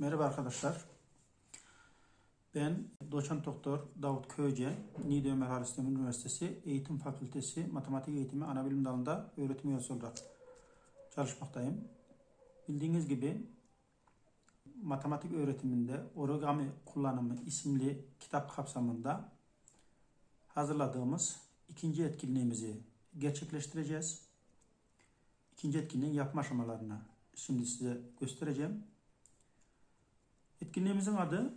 Merhaba arkadaşlar. Ben doçent doktor Davut Köyce, Niğde Ömer Halis Üniversitesi Eğitim Fakültesi Matematik Eğitimi Anabilim Dalı'nda öğretim üyesi olarak çalışmaktayım. Bildiğiniz gibi matematik öğretiminde origami kullanımı isimli kitap kapsamında hazırladığımız ikinci etkinliğimizi gerçekleştireceğiz. İkinci etkinliğin yapma aşamalarını şimdi size göstereceğim. Etkinliğimizin adı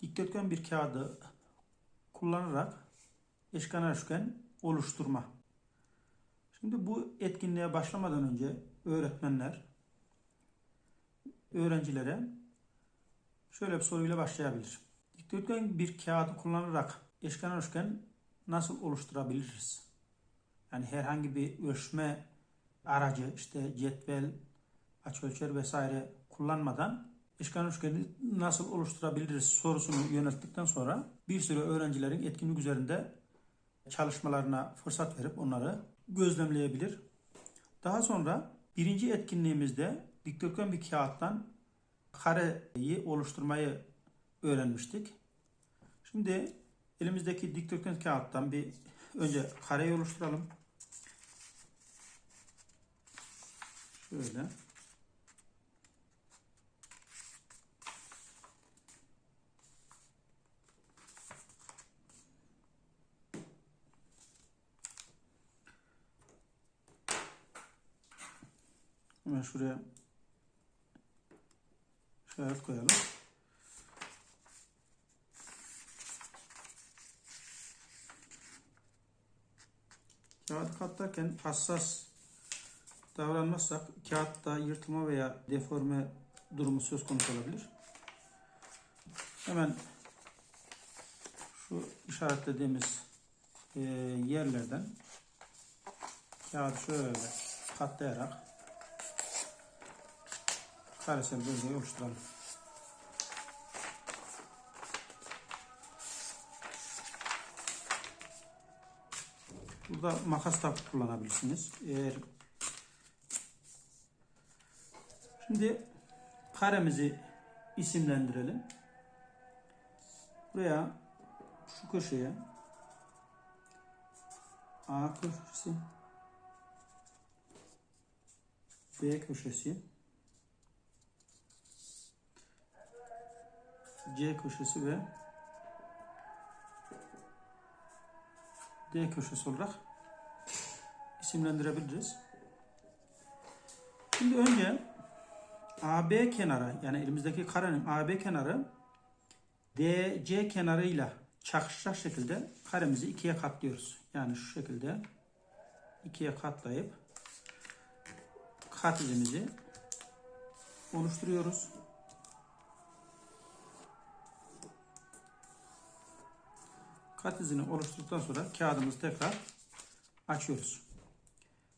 dikdörtgen bir kağıdı kullanarak eşkenar üçgen oluşturma. Şimdi bu etkinliğe başlamadan önce öğretmenler öğrencilere şöyle bir soruyla başlayabilir. Dikdörtgen bir kağıdı kullanarak eşkenar üçgen nasıl oluşturabiliriz? Yani herhangi bir ölçme aracı işte cetvel, açıölçer vesaire kullanmadan eşkenar üçgeni nasıl oluşturabiliriz sorusunu yönelttikten sonra bir sürü öğrencilerin etkinlik üzerinde çalışmalarına fırsat verip onları gözlemleyebilir. Daha sonra birinci etkinliğimizde dikdörtgen bir kağıttan kareyi oluşturmayı öğrenmiştik. Şimdi elimizdeki dikdörtgen kağıttan bir önce kareyi oluşturalım. Şöyle. Hemen şuraya işaret koyalım. Kağıt katlarken hassas davranmazsak kağıtta yırtılma veya deforme durumu söz konusu olabilir. Hemen şu işaretlediğimiz e, yerlerden kağıdı şöyle katlayarak karesel bölgeyi oluşturalım. Burada makas da kullanabilirsiniz. Eğer Şimdi karemizi isimlendirelim. Buraya şu köşeye A köşesi B köşesi C köşesi ve D köşesi olarak isimlendirebiliriz. Şimdi önce AB kenarı yani elimizdeki karenin AB kenarı DC kenarıyla çakışacak şekilde karemizi ikiye katlıyoruz. Yani şu şekilde ikiye katlayıp kat izimizi oluşturuyoruz. Kat izini oluşturduktan sonra kağıdımızı tekrar açıyoruz.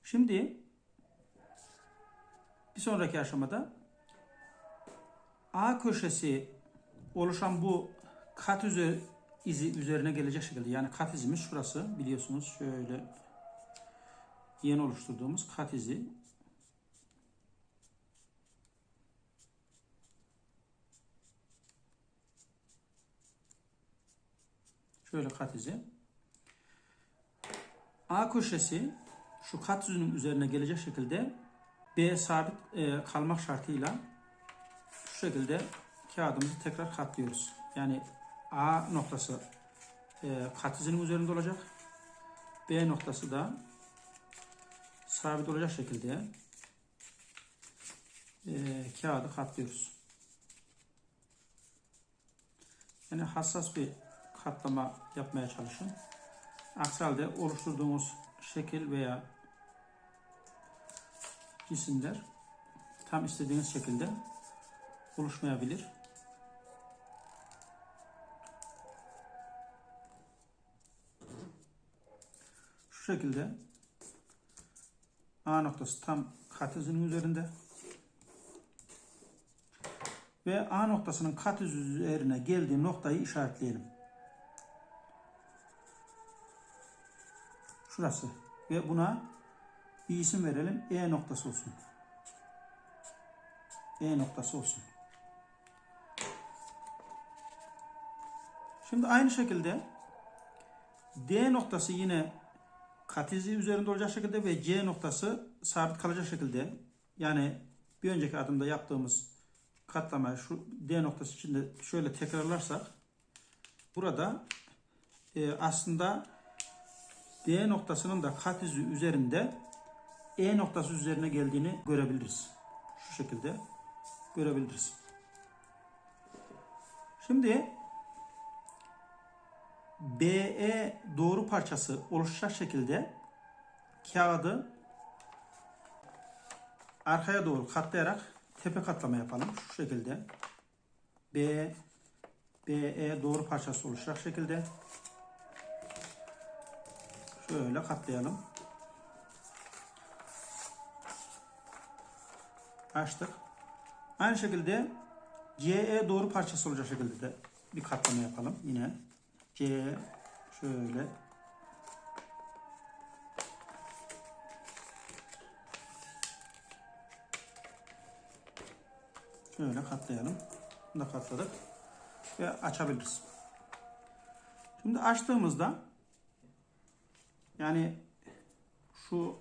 Şimdi bir sonraki aşamada A köşesi oluşan bu kat izi üzerine gelecek şekilde yani kat izimiz şurası biliyorsunuz şöyle yeni oluşturduğumuz kat izi şöyle kat izi A köşesi şu kat yüzünün üzerine gelecek şekilde B sabit e, kalmak şartıyla şu şekilde kağıdımızı tekrar katlıyoruz. Yani A noktası e, kat izinin üzerinde olacak. B noktası da sabit olacak şekilde e, kağıdı katlıyoruz. Yani hassas bir katlama yapmaya çalışın. Aksi halde oluşturduğumuz şekil veya cisimler tam istediğiniz şekilde oluşmayabilir. Şu şekilde A noktası tam kat izinin üzerinde ve A noktasının kat izi üzerine geldiği noktayı işaretleyelim. şurası. Ve buna bir isim verelim. E noktası olsun. E noktası olsun. Şimdi aynı şekilde D noktası yine katizi üzerinde olacak şekilde ve C noktası sabit kalacak şekilde yani bir önceki adımda yaptığımız katlama şu D noktası içinde şöyle tekrarlarsak burada e, aslında D noktasının da kat izi üzerinde E noktası üzerine geldiğini görebiliriz. Şu şekilde görebiliriz. Şimdi BE doğru parçası oluşacak şekilde kağıdı arkaya doğru katlayarak tepe katlama yapalım. Şu şekilde. B BE doğru parçası oluşacak şekilde şöyle katlayalım. Açtık. Aynı şekilde CE doğru parçası olacak şekilde de bir katlama yapalım. Yine C şöyle şöyle katlayalım. Bunu da katladık ve açabiliriz. Şimdi açtığımızda yani şu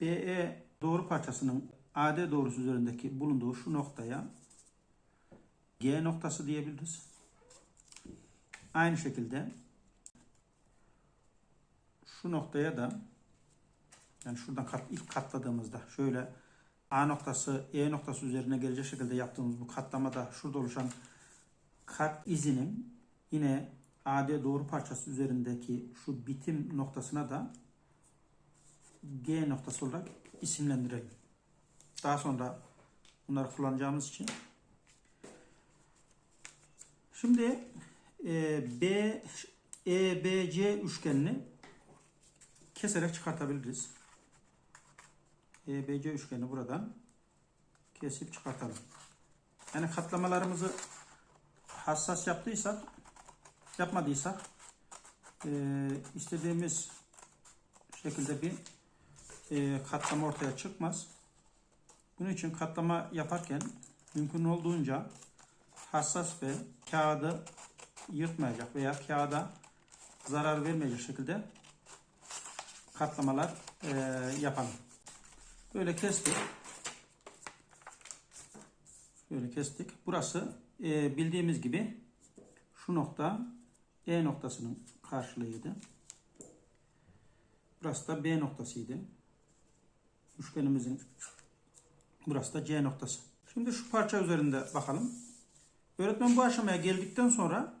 BE doğru parçasının AD doğrusu üzerindeki bulunduğu şu noktaya G noktası diyebiliriz. Aynı şekilde şu noktaya da yani şuradan kat, ilk katladığımızda şöyle A noktası E noktası üzerine gelecek şekilde yaptığımız bu katlamada şurada oluşan kat izinin yine AD doğru parçası üzerindeki şu bitim noktasına da G noktası olarak isimlendirelim. Daha sonra bunları kullanacağımız için. Şimdi e, B EBC üçgenini keserek çıkartabiliriz. EBC üçgeni buradan kesip çıkartalım. Yani katlamalarımızı hassas yaptıysak, yapmadıysak e, istediğimiz şekilde bir e, katlama ortaya çıkmaz. Bunun için katlama yaparken mümkün olduğunca hassas ve kağıdı yırtmayacak veya kağıda zarar vermeyecek şekilde katlamalar e, yapalım. Böyle kestik. Böyle kestik. Burası e, bildiğimiz gibi şu nokta E noktasının karşılığıydı. Burası da B noktasıydı. Üçgenimizin burası da C noktası. Şimdi şu parça üzerinde bakalım. Öğretmen bu aşamaya geldikten sonra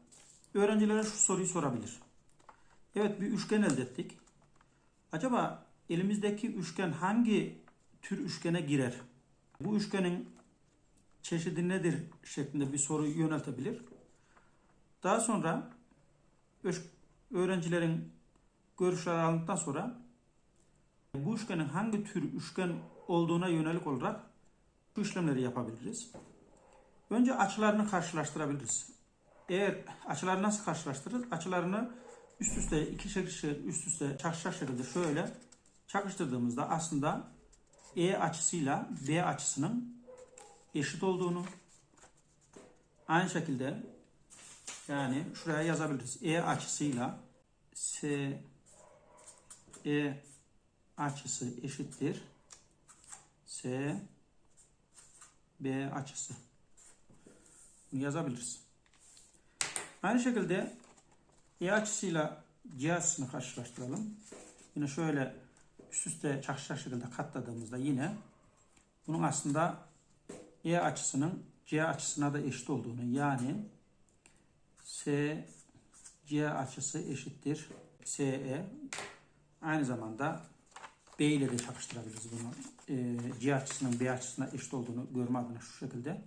öğrencilere şu soruyu sorabilir. Evet bir üçgen elde ettik. Acaba elimizdeki üçgen hangi tür üçgene girer? Bu üçgenin çeşidi nedir şeklinde bir soru yöneltebilir. Daha sonra öğrencilerin görüşler alındıktan sonra bu üçgenin hangi tür üçgen olduğuna yönelik olarak bu işlemleri yapabiliriz. Önce açılarını karşılaştırabiliriz. Eğer açıları nasıl karşılaştırırız? Açılarını üst üste iki şekil üst üste çakışacak şekilde şöyle çakıştırdığımızda aslında E açısıyla B açısının eşit olduğunu aynı şekilde yani şuraya yazabiliriz. E açısıyla S E açısı eşittir. S B açısı. Bunu yazabiliriz. Aynı şekilde E açısıyla C açısını karşılaştıralım. Yine şöyle üst üste çakışacak şekilde katladığımızda yine bunun aslında E açısının C açısına da eşit olduğunu yani S C açısı eşittir SE aynı zamanda B ile de çakıştırabiliriz bunu. E, C açısının B açısına eşit olduğunu görme adına şu şekilde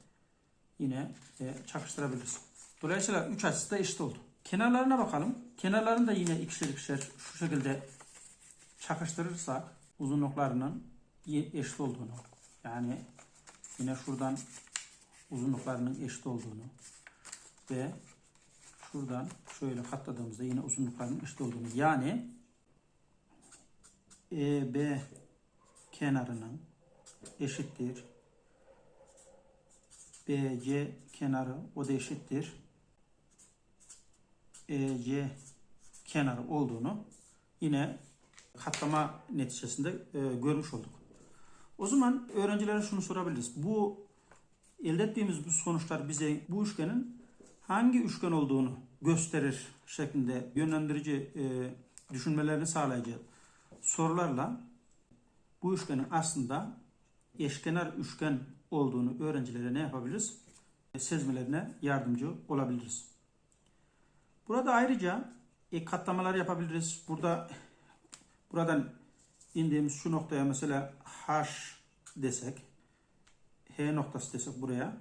yine e, çakıştırabiliriz. Dolayısıyla 3 açısı da eşit oldu. Kenarlarına bakalım. Kenarlarını da yine ikişer ikişer şu şekilde çakıştırırsak uzunluklarının eşit olduğunu yani yine şuradan uzunluklarının eşit olduğunu ve şuradan şöyle katladığımızda yine uzunluklarının eşit olduğunu yani EB kenarının eşittir BC kenarı o da eşittir. EC kenarı olduğunu yine katlama neticesinde e, görmüş olduk. O zaman öğrencilere şunu sorabiliriz. Bu elde ettiğimiz bu sonuçlar bize bu üçgenin hangi üçgen olduğunu gösterir şeklinde yönlendirici e, düşünmelerini sağlayıcı sorularla bu üçgenin aslında eşkenar üçgen olduğunu öğrencilere ne yapabiliriz? E, Sezmelerine yardımcı olabiliriz. Burada ayrıca ek katlamalar yapabiliriz. Burada buradan indiğimiz şu noktaya mesela H desek H noktası desek buraya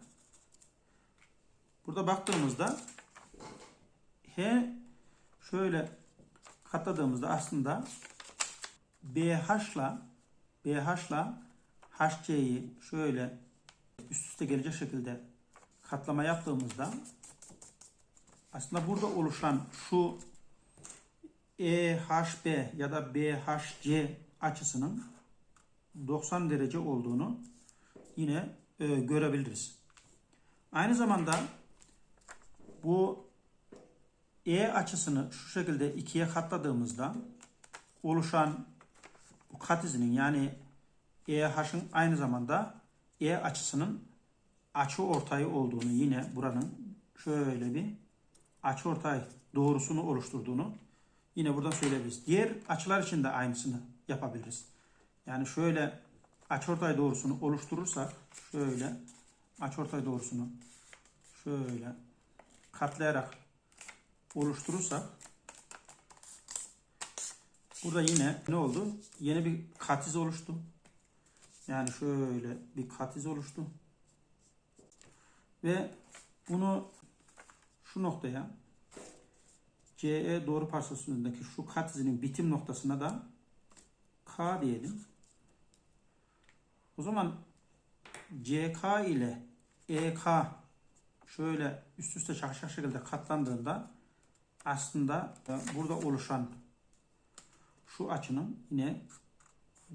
burada baktığımızda H şöyle katladığımızda aslında BH'la BH'la HC'yi şöyle üst üste gelecek şekilde katlama yaptığımızda aslında burada oluşan şu EHB ya da BHC açısının 90 derece olduğunu yine e, görebiliriz. Aynı zamanda bu E açısını şu şekilde ikiye katladığımızda oluşan bu kat izinin yani EH'ın aynı zamanda E açısının açı ortayı olduğunu yine buranın şöyle bir açı ortay doğrusunu oluşturduğunu yine buradan söyleyebiliriz. Diğer açılar için de aynısını yapabiliriz. Yani şöyle açıortay doğrusunu oluşturursak şöyle açıortay doğrusunu şöyle katlayarak oluşturursak burada yine ne oldu? Yeni bir katiz oluştu. Yani şöyle bir katiz oluştu. Ve bunu şu noktaya CE doğru parçası şu katizinin bitim noktasına da K diyelim. O zaman CK ile EK şöyle üst üste çakışacak şekilde katlandığında aslında burada oluşan şu açının yine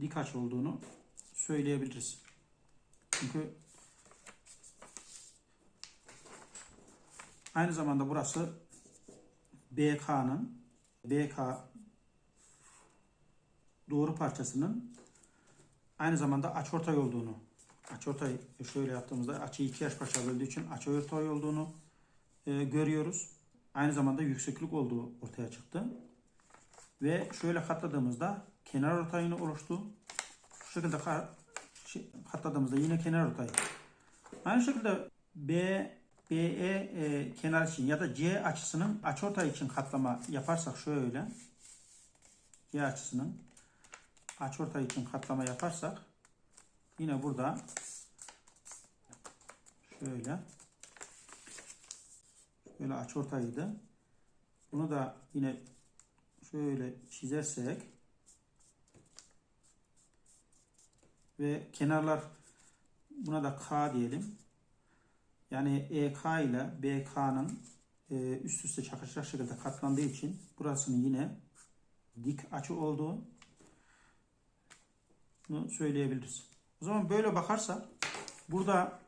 dik açı olduğunu söyleyebiliriz. Çünkü aynı zamanda burası BK'nın BK doğru parçasının aynı zamanda açıortay olduğunu açıortay şöyle yaptığımızda açıyı iki yaş parça böldüğü için açıortay olduğunu e, görüyoruz. Aynı zamanda yükseklik olduğu ortaya çıktı. Ve şöyle katladığımızda kenar ortayını oluştu. Şu şekilde katladığımızda yine kenar ortayı. Aynı şekilde B BE e, kenar için ya da C açısının açıortay için katlama yaparsak şöyle C açısının açıortay için katlama yaparsak yine burada şöyle şöyle açıortayıydı. Bunu da yine şöyle çizersek ve kenarlar buna da K diyelim. Yani EK ile BK'nın e, üst üste çakışacak şekilde katlandığı için burasının yine dik açı olduğunu söyleyebiliriz. O zaman böyle bakarsak burada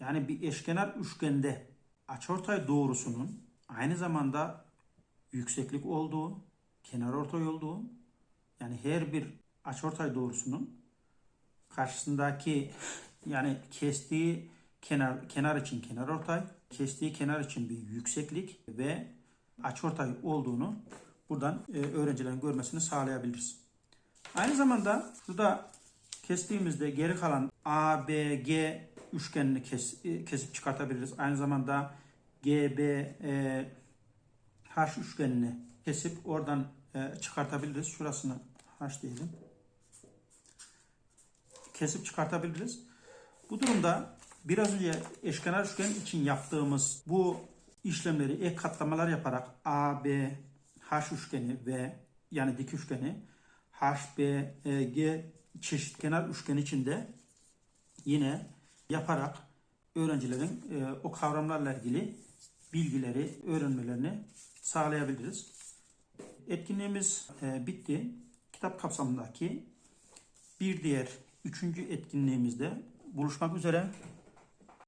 yani bir eşkenar üçgende açıortay doğrusunun aynı zamanda yükseklik olduğu, kenar ortay olduğu yani her bir açıortay doğrusunun karşısındaki yani kestiği kenar kenar için kenar ortay, kestiği kenar için bir yükseklik ve açıortay olduğunu buradan e, öğrencilerin görmesini sağlayabiliriz. Aynı zamanda şurada kestiğimizde geri kalan ABG üçgenini kes, e, kesip çıkartabiliriz. Aynı zamanda GBH üçgenini kesip oradan e, çıkartabiliriz. Şurasını H diyelim. Kesip çıkartabiliriz. Bu durumda biraz önce eşkenar üçgen için yaptığımız bu işlemleri ek katlamalar yaparak A, B, H üçgeni ve yani dik üçgeni H, B, E, çeşitkenar üçgen içinde yine yaparak öğrencilerin e, o kavramlarla ilgili bilgileri öğrenmelerini sağlayabiliriz. Etkinliğimiz e, bitti. Kitap kapsamındaki bir diğer üçüncü etkinliğimizde buluşmak üzere.